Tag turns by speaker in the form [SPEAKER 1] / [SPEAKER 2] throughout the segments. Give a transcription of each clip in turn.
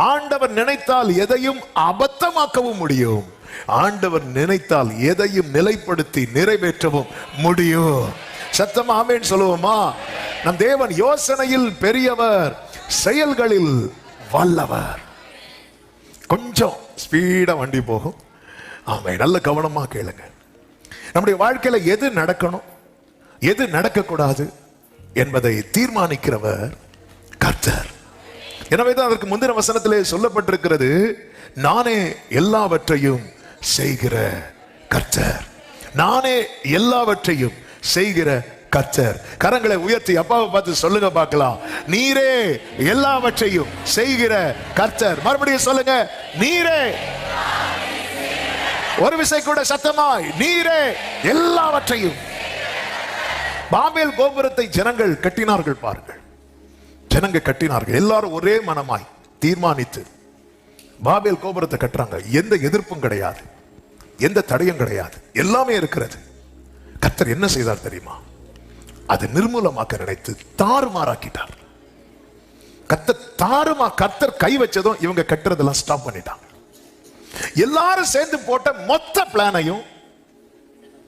[SPEAKER 1] ஆண்டவர் நினைத்தால் எதையும் அபத்தமாக்கவும் முடியும். ஆண்டவர் நினைத்தால் எதையும் நிலைப்படுத்தி நிறைவேற்றவும் முடியும். சத்தமா ஆமென் சொல்லுவோமா? நம் தேவன் யோசனையில் பெரியவர் செயல்களில் வல்லவர். கொஞ்சம் ஸ்பீடா வண்டி போகும். ஆமை நல்ல கவனமா கேளுங்க. நம்முடைய வாழ்க்கையில எது நடக்கணும்? எது நடக்கக்கூடாது? என்பதை தீர்மானிக்கிறவர் கர்த்தர். எனவேதான் அதற்கு முந்தின வசனத்திலே சொல்லப்பட்டிருக்கிறது நானே எல்லாவற்றையும் செய்கிற கர்த்தர். நானே எல்லாவற்றையும் செய்கிற கர்த்தர். கரங்களை உயர்த்தி அப்பாவை பார்த்து சொல்லுங்க பார்க்கலாம். நீரே எல்லாவற்றையும் செய்கிற கர்த்தர். மறுபடியும் சொல்லுங்க நீரே ஒரு விசை கூட சத்தமாய் நீரே எல்லாவற்றையும். பாபேல் கோபுரத்தை ஜனங்கள் கட்டினார்கள் பாருங்கள். ஜனங்க கட்டினார்கள். எல்லாரும் ஒரே மனமாய் தீர்மானித்து பாபேல் கோபுரத்தை கட்டுறாங்க. எந்த எதிர்ப்பும் கிடையாது. எந்த தடையும் கிடையாது. எல்லாமே இருக்கிறது. கர்த்தர் என்ன செய்தார் தெரியுமா? அதை நிர்மூலமாக்க நினைத்து தாறுமாறாக்கிட்டார். கர்த்தர் தாறுமா கர்த்தர் கை வச்சதும் இவங்க கட்டுறதெல்லாம் ஸ்டாப் பண்ணிட்டாங்க. எல்லாரும் சேர்ந்து போட்ட மொத்த பிளானையும்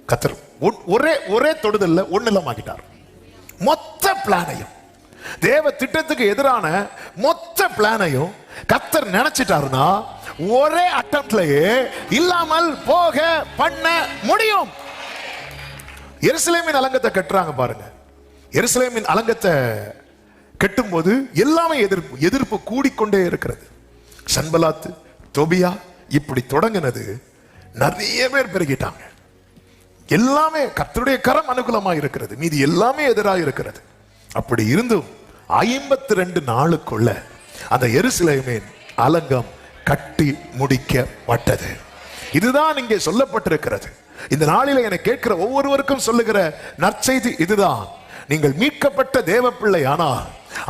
[SPEAKER 1] கத்தர் ஒ- ஒரே ஒரே தொடுதல்ல ஒண்ணுலமாக்கிட்டார் மொத்த பிளானையும் தேவ திட்டத்துக்கு எதிரான மொத்த பிளானையும் கத்தர் நினைச்சிட்டாருன்னா ஒரே அட்டம்ப்ட்லயே இல்லாமல் போக பண்ண முடியும். எருசலேமின் அலங்கத்தை கட்டுறாங்க பாருங்க. எருசலேமின் அலங்கத்தை கட்டும்போது எல்லாமே எதிர்ப்பு எதிர்ப்பு கூடிக்கொண்டே இருக்கிறது. சன்பலாத்து தொபியா இப்படி தொடங்கினது நிறைய பேர் பெருகிட்டாங்க. எல்லாமே கத்தருடைய கரம் அனுகூலமா இருக்கிறது. மீதி எல்லாமே எதிராக இருக்கிறது. அப்படி இருந்தும் ஐம்பத்தி ரெண்டு நாளுக்குள்ள அந்த எருசலேமின் அலங்கம் கட்டி முடிக்கப்பட்டது. இதுதான் இங்கே சொல்லப்பட்டிருக்கிறது. இந்த நாளில என கேட்கிற ஒவ்வொருவருக்கும் சொல்லுகிற நற்செய்தி இதுதான். நீங்கள் மீட்கப்பட்ட தேவ பிள்ளை ஆனால்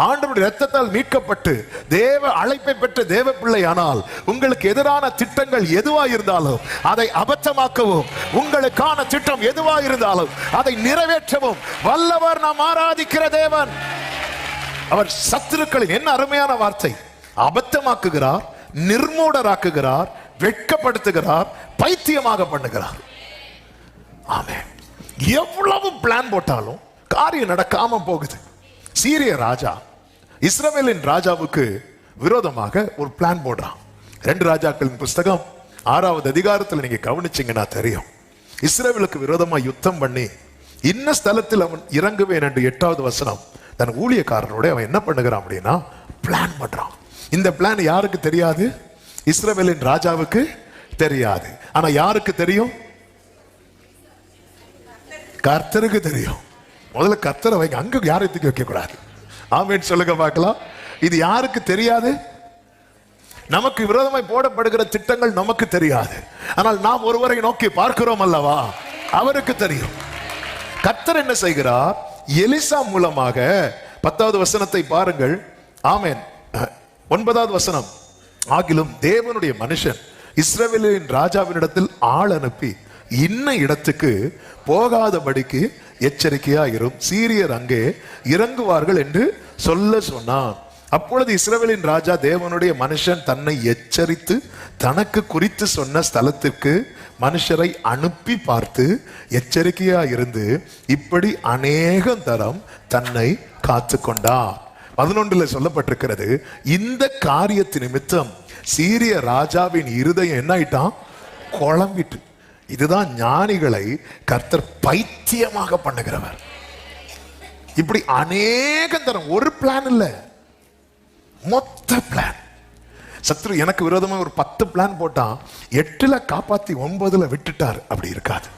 [SPEAKER 1] ஆண்டவருடைய ரத்தத்தால் மீட்கப்பட்டு தேவ அழைப்பை பெற்ற தேவ பிள்ளை ஆனால் உங்களுக்கு எதிரான திட்டங்கள் எதுவா இருந்தாலும் அதை அபத்தமாக்கவும் உங்களுக்கான திட்டம் எதுவா இருந்தாலும் அதை நிறைவேற்றவும். வல்லவர் நாம் ஆராதிக்கிற தேவன். அவர் சத்துருக்களின் என்ன அருமையான வார்த்தை? அபத்தமாக்குகிறார் நிர்மூடராக்குகிறார் வெட்கப்படுத்துகிறார் பைத்தியமாக பண்ணுகிறார். ஆமே எவ்வளவு பிளான் போட்டாலும் காரியம் நடக்காம போகுது. சீரிய ராஜா இஸ்ரவேலின் ராஜாவுக்கு விரோதமாக ஒரு பிளான் போடுறான். ரெண்டு ராஜாக்களின் புஸ்தகம் ஆறாவது அதிகாரத்தில் நீங்க கவனிச்சீங்கன்னா தெரியும். இஸ்ரவேலுக்கு விரோதமா யுத்தம் பண்ணி இன்ன ஸ்தலத்தில் அவன் இறங்குவேன் என்று எட்டாவது வசனம் தன் ஊழியக்காரனோட அவன் என்ன பண்ணுகிறான் அப்படின்னா பிளான் பண்றான். இந்த பிளான் யாருக்கு தெரியாது? இஸ்ரேவேலின் ராஜாவுக்கு தெரியாது. ஆனா யாருக்கு தெரியும்? கர்த்தருக்கு தெரியும். முதல்ல கத்தரை வைங்க. அங்க யாரையும் தூக்கி வைக்க கூடாது சொல்லுங்க பார்க்கலாம். இது யாருக்கு தெரியாது? நமக்கு விரோதமாய் போடப்படுகிற திட்டங்கள் நமக்கு தெரியாது. ஆனால் நாம் ஒருவரை நோக்கி பார்க்கிறோம் அல்லவா? அவருக்கு தெரியும். கத்தர் என்ன செய்கிறார்? எலிசா மூலமாக பத்தாவது வசனத்தை பாருங்கள். ஆமேன். ஒன்பதாவது வசனம். ஆகிலும் தேவனுடைய மனுஷன் இஸ்ரேலின் ராஜாவினிடத்தில் ஆள் அனுப்பி இன்ன இடத்துக்கு போகாதபடிக்கு எச்சரிக்கையா இருக்கும் சீரியர் அங்கே இறங்குவார்கள் என்று சொல்ல சொன்னான். அப்பொழுது இஸ்ரவேலின் ராஜா தேவனுடைய மனுஷன் தன்னை எச்சரித்து தனக்கு குறித்து சொன்ன ஸ்தலத்திற்கு மனுஷரை அனுப்பி பார்த்து எச்சரிக்கையா இருந்து இப்படி அநேக தரம் தன்னை காத்து கொண்டார் பதினொன்றுல சொல்லப்பட்டிருக்கிறது இந்த காரியத்து நிமித்தம் சீரிய ராஜாவின் இருதயம் என்ன ஆயிட்டான் குழம்பிட்டு. இதுதான் ஞானிகளை கர்த்தர் பைத்தியமாக பண்ணுகிறவர். இப்படி அநேகம் தரம் ஒரு பிளான் இல்ல. மொத்த பிளான் சத்ரு எனக்கு விரோதமா ஒரு பத்து பிளான் போட்டான் எட்டுல காப்பாத்தி ஒன்பதுல விட்டுட்டார். அப்படி இருக்காது.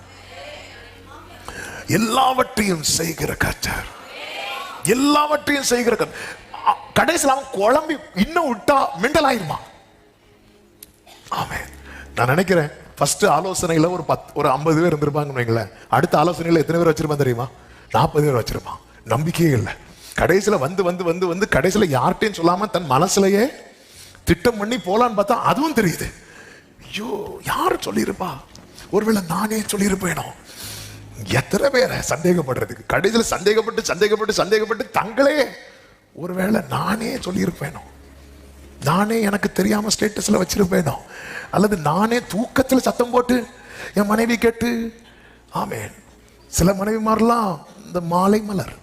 [SPEAKER 1] எல்லாவற்றையும் செய்கிற கர்த்தர். எல்லாவற்றையும் செய்கிற கர்த்தர். கடைசியில் அவன் குழம்பி இன்னும் விட்டா மிண்டல் ஆயிருமா ஆமே நான் நினைக்கிறேன் ஃபஸ்ட்டு ஆலோசனையில் ஒரு பத் ஒரு ஐம்பது பேர் இருந்திருப்பாங்கன்னு வைங்களேன். அடுத்த ஆலோசனையில் எத்தனை பேர் வச்சுருப்பான் தெரியுமா? நாற்பது பேர் வச்சுருப்பான் நம்பிக்கையே இல்லை. கடைசியில் வந்து வந்து வந்து வந்து கடைசியில் யார்கிட்டையும் சொல்லாமல் தன் மனசுலையே திட்டம் பண்ணி போகலான்னு பார்த்தா அதுவும் தெரியுது. ஐயோ யார் சொல்லியிருப்பா? ஒருவேளை நானே சொல்லியிருப்பேனோ? எத்தனை பேரை சந்தேகப்படுறதுக்கு? கடைசியில் சந்தேகப்பட்டு சந்தேகப்பட்டு சந்தேகப்பட்டு தங்களே ஒருவேளை நானே சொல்லியிருப்பேனோ? நானே எனக்கு தெரியாமல் ஸ்டேட்டஸில் வச்சிருப்பேனோ? அல்லது நானே தூக்கத்தில் சத்தம் போட்டு என் மனைவி கேட்டு ஆமேன். சில மனைவிமாரெல்லாம் இந்த மாலை மலர்.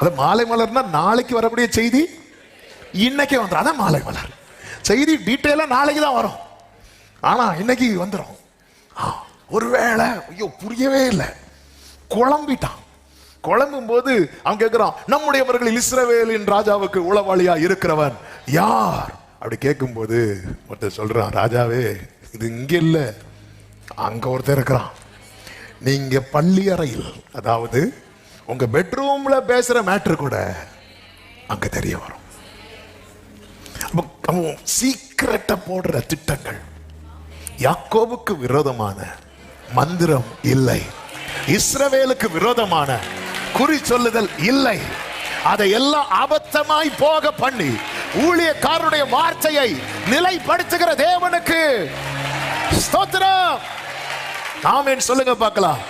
[SPEAKER 1] அது மாலை மலர்னா நாளைக்கு வரக்கூடிய செய்தி இன்னைக்கே வந்துடும் அதான் மாலை மலர். செய்தி டீட்டெயிலாக நாளைக்கு தான் வரும். ஆனால் இன்னைக்கு வந்துடும் ஆ, ஒருவேளை ஐயோ புரியவே இல்லை. குழம்பிட்டான். குழம்பும் போது அவன் கேட்கிறான் நம்முடையவர்களில் இஸ்ரவேலின் ராஜாவுக்கு உளவாளியா இருக்கிறவன் யார்? அப்படி கேட்கும்போது ஒருத்தர் சொல்கிறான் ராஜாவே இது இங்கே இல்லை. அங்கே ஒருத்தர் இருக்கிறான். நீங்கள் பள்ளி அறையில் அதாவது உங்கள் பெட்ரூமில் பேசுகிற மேட்ரு கூட அங்கே தெரிய வரும். அப்ப அவன் போடுற திட்டங்கள். யாக்கோவுக்கு விரோதமான மந்திரம் இல்லை. இஸ்ரவேலுக்கு விரோதமான குறி சொல்லுதல் இல்லை. அதை எல்லாம் அபத்தமாய் போக பண்ணி ஊழியக்காரருடைய வார்த்தையை நிலைப்படுத்துகிற தேவனுக்கு ஸ்தோத்திரம். ஆமென். சொல்லுங்க பார்க்கலாம்.